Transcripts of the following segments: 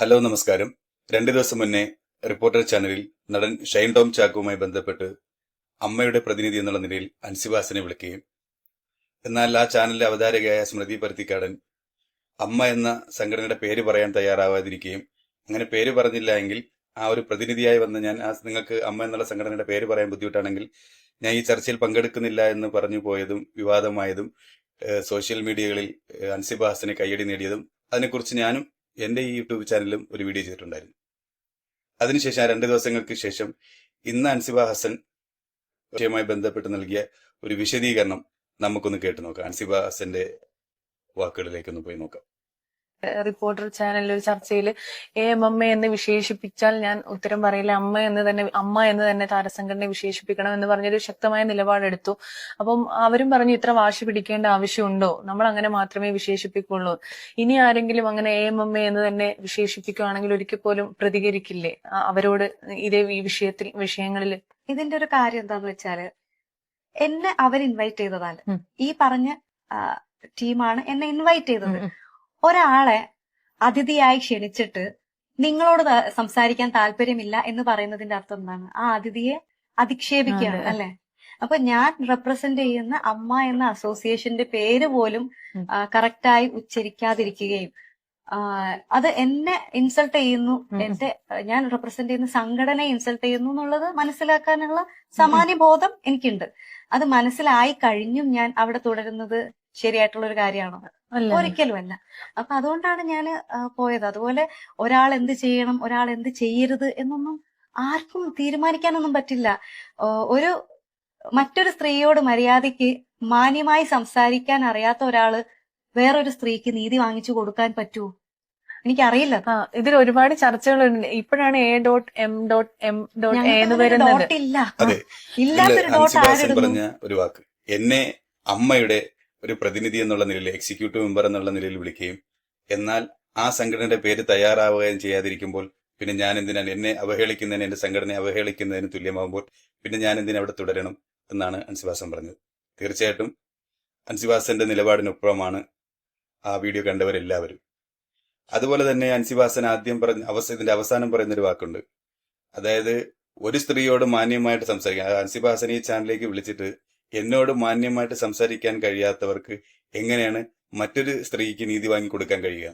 Hello നമസ്കാരം. രണ്ടു ദിവസം മുന്നേ റിപ്പോർട്ടർ ചാനലിൽ നടൻ ഷൈൻ ടോം ചാക്കുവുമായി ബന്ധപ്പെട്ട് അമ്മയുടെ പ്രതിനിധി എന്നുള്ള നിലയിൽ അൻസിബാസിനെ വിളിക്കുകയും എന്നാൽ ആ ചാനലിലെ അവതാരകയായ സ്മൃതി പരുത്തിക്കാടൻ അമ്മ എന്ന സംഘടനയുടെ പേര് പറയാൻ തയ്യാറാവാതിരിക്കുകയും അങ്ങനെ പേര് പറഞ്ഞില്ല എങ്കിൽ ആ ഒരു പ്രതിനിധിയായി വന്ന ഞാൻ ആ നിങ്ങൾക്ക് അമ്മ എന്നുള്ള സംഘടനയുടെ പേര് പറയാൻ ബുദ്ധിമുട്ടാണെങ്കിൽ ഞാൻ ഈ ചർച്ചയിൽ പങ്കെടുക്കുന്നില്ല എന്ന് പറഞ്ഞു പോയതും വിവാദമായതും സോഷ്യൽ മീഡിയകളിൽ അൻസിബാസിനെ കയ്യടി നേടിയതും അതിനെക്കുറിച്ച് ഞാനും എന്റെ ഈ യൂട്യൂബ് ചാനലിലും ഒരു വീഡിയോ ചെയ്തിട്ടുണ്ടായിരുന്നു. അതിനുശേഷം രണ്ട് ദിവസങ്ങൾക്ക് ശേഷം ഇന്ന് അൻസിബ ഹസൻ വിഷയവുമായി ബന്ധപ്പെട്ട് നൽകിയ ഒരു വിശദീകരണം നമുക്കൊന്ന് കേട്ടു നോക്കാം. അൻസിബ ഹസന്റെ വാക്കുകളിലേക്കൊന്ന് പോയി നോക്കാം. റിപ്പോർട്ടർ ചാനലിൽ ഒരു ചർച്ചയിൽ എ എം അമ്മ എന്ന് വിശേഷിപ്പിച്ചാൽ ഞാൻ ഉത്തരം പറയില്ല. അമ്മ എന്ന് തന്നെ അമ്മ എന്ന് തന്നെ താരസംഘടനയെ വിശേഷിപ്പിക്കണം എന്ന് പറഞ്ഞൊരു ശക്തമായ നിലപാടെടുത്തു. അപ്പം അവരും പറഞ്ഞു ഇത്ര വാശി പിടിക്കേണ്ട ആവശ്യമുണ്ടോ? നമ്മൾ അങ്ങനെ മാത്രമേ വിശേഷിപ്പിക്കുള്ളൂ. ഇനി ആരെങ്കിലും അങ്ങനെ എ എം അമ്മ എന്ന് തന്നെ വിശേഷിപ്പിക്കുകയാണെങ്കിൽ ഒരിക്കൽ പോലും പ്രതികരിക്കില്ലേ? അവരോട് ഇതേ ഈ വിഷയത്തിൽ വിഷയങ്ങളിൽ. ഇതിന്റെ ഒരു കാര്യം എന്താന്ന് വെച്ചാൽ എന്നെ അവർ ഇൻവൈറ്റ് ചെയ്തതാണ്. ഈ പറഞ്ഞ ടീമാണ് എന്നെ ഇൻവൈറ്റ് ചെയ്തത്. ഒരാളെ അതിഥിയായി ക്ഷണിച്ചിട്ട് നിങ്ങളോട് സംസാരിക്കാൻ താല്പര്യമില്ല എന്ന് പറയുന്നതിന്റെ അർത്ഥം എന്താണ്? ആ അതിഥിയെ അധിക്ഷേപിക്കുകയാണ്. അല്ലെ? അപ്പൊ ഞാൻ റെപ്രസെന്റ് ചെയ്യുന്ന അമ്മ എന്ന അസോസിയേഷന്റെ പേര് പോലും. കറക്റ്റായി ഉച്ചരിക്കാതിരിക്കുകയും അത് എന്നെ ഇൻസൾട്ട് ചെയ്യുന്നു. എന്റെ ഞാൻ റെപ്രസെന്റ് ചെയ്യുന്ന സംഘടനയെ ഇൻസൾട്ട് ചെയ്യുന്നു എന്നുള്ളത് മനസ്സിലാക്കാനുള്ള സമാനുബോധം ബോധം എനിക്കുണ്ട്. അത് മനസ്സിലായി കഴിഞ്ഞും ഞാൻ അവിടെ തുടരുന്നത് ശരിയായിട്ടുള്ള ഒരു കാര്യമാണോ? ഒരിക്കലുമല്ല അപ്പൊ അതുകൊണ്ടാണ് ഞാൻ പോയത്. അതുപോലെ ഒരാൾ എന്ത് ചെയ്യണം ഒരാൾ എന്ത് ചെയ്യരുത് എന്നൊന്നും ആർക്കും തീരുമാനിക്കാനൊന്നും പറ്റില്ല. ഒരു മറ്റൊരു സ്ത്രീയോട് മര്യാദയ്ക്ക് മാന്യമായി സംസാരിക്കാൻ അറിയാത്ത ഒരാൾ വേറൊരു സ്ത്രീക്ക് നീതി വാങ്ങിച്ചു കൊടുക്കാൻ പറ്റുമോ എനിക്കറിയില്ല. ആ ഇതിൽ ഒരുപാട് ചർച്ചകളുണ്ട്. ഇപ്പോഴാണ് A dot M dot M dot A എന്ന് വരുന്നത്. ഡോട്ട് ഇല്ല അതെ. ഇല്ലാത്തൊരു ഡോട്ട് ആരും പറഞ്ഞ ഒരു വാക്ക്. എന്നെ അമ്മയുടെ ഒരു പ്രതിനിധി എന്നുള്ള നിലയിൽ എക്സിക്യൂട്ടീവ് മെമ്പർ എന്നുള്ള നിലയിൽ വിളിക്കുകയും എന്നാൽ ആ സംഘടനയുടെ പേര് തയ്യാറാവുകയും ചെയ്യാതിരിക്കുമ്പോൾ പിന്നെ ഞാൻ എന്തിനാണ് എന്നെ അവഹേളിക്കുന്നതിന് എന്റെ സംഘടനയെ അവഹേളിക്കുന്നതിന് തുല്യമാകുമ്പോൾ പിന്നെ ഞാൻ എന്തിനാണ് അവിടെ തുടരണം എന്നാണ് അൻസിബാസൻ പറഞ്ഞത്. തീർച്ചയായിട്ടും അൻസിബാസന്റെ നിലപാടിനൊപ്പമാണ് ആ വീഡിയോ കണ്ടവരെല്ലാവരും. അതുപോലെ തന്നെ അൻസിബാസൻ ആദ്യം പറഞ്ഞ അവസ ഇതിന്റെ അവസാനം പറയുന്നൊരു വാക്കുണ്ട്. അതായത് ഒരു സ്ത്രീയോട് മാന്യമായിട്ട് സംസാരിക്കുക. അൻസിബാസൻ ഈ ചാനലിലേക്ക് വിളിച്ചിട്ട് എന്നോട് മാന്യമായിട്ട് സംസാരിക്കാൻ കഴിയാത്തവർക്ക് എങ്ങനെയാണ് മറ്റൊരു സ്ത്രീക്ക് നീതി വാങ്ങി കൊടുക്കാൻ കഴിയുക?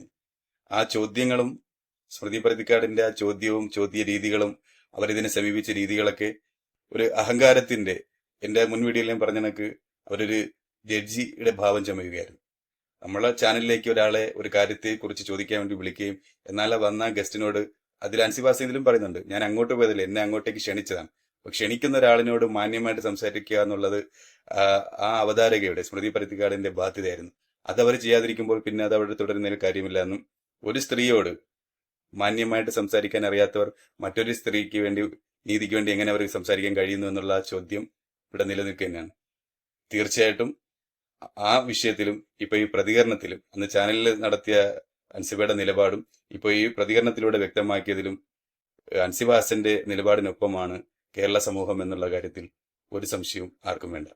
ആ ചോദ്യങ്ങളും സ്മൃതി പ്രതിക്കാടിന്റെ ആ ചോദ്യവും ചോദ്യ രീതികളും അവരിതിനെ സമീപിച്ച രീതികളൊക്കെ ഒരു അഹങ്കാരത്തിന്റെ എന്റെ മുൻ വീഡിയോയിൽ ഞാൻ പറഞ്ഞ കണക്ക് അവരൊരു ജഡ്ജിയുടെ ഭാവം ചമയുകയായിരുന്നു. നമ്മളെ ചാനലിലേക്ക് ഒരാളെ ഒരു കാര്യത്തെ കുറിച്ച് ചോദിക്കാൻ വേണ്ടി വിളിക്കുകയും എന്നാൽ വന്ന ഗസ്റ്റിനോട് അതിൽ അൻസിബാസ് പറയുന്നുണ്ട് ഞാൻ അങ്ങോട്ട് പോയതില്ല എന്നെ അങ്ങോട്ടേക്ക് ക്ഷണിച്ചതാണ്. ക്ഷണിക്കുന്ന ഒരാളിനോട് മാന്യമായിട്ട് സംസാരിക്കുക എന്നുള്ളത് ആ, അവതാരകയുടെ സ്മൃതി പരുത്തിക്കാടിന്റെ ബാധ്യതയായിരുന്നു. അത് അവർ ചെയ്യാതിരിക്കുമ്പോൾ പിന്നെ അത് അവിടെ തുടരുന്നതിൽ കാര്യമില്ല എന്നും ഒരു സ്ത്രീയോട് മാന്യമായിട്ട് സംസാരിക്കാൻ അറിയാത്തവർ മറ്റൊരു സ്ത്രീക്ക് വേണ്ടി നീതിക്ക് വേണ്ടി എങ്ങനെ അവർക്ക് സംസാരിക്കാൻ കഴിയുന്നു എന്നുള്ള ചോദ്യം ഇവിടെ നിലനിൽക്കുക തന്നെയാണ് തീർച്ചയായിട്ടും ആ വിഷയത്തിലും ഇപ്പൊ ഈ പ്രതികരണത്തിലും അന്ന് ചാനലിൽ നടത്തിയ അൻസിബയുടെ നിലപാടും ഇപ്പൊ ഈ പ്രതികരണത്തിലൂടെ വ്യക്തമാക്കിയതിലും അൻസിബ ഹസന്റെ നിലപാടിനൊപ്പമാണ് കേരള സമൂഹം എന്നുള്ള കാര്യത്തിൽ ഒരു സംശയവും ആർക്കും വേണ്ട.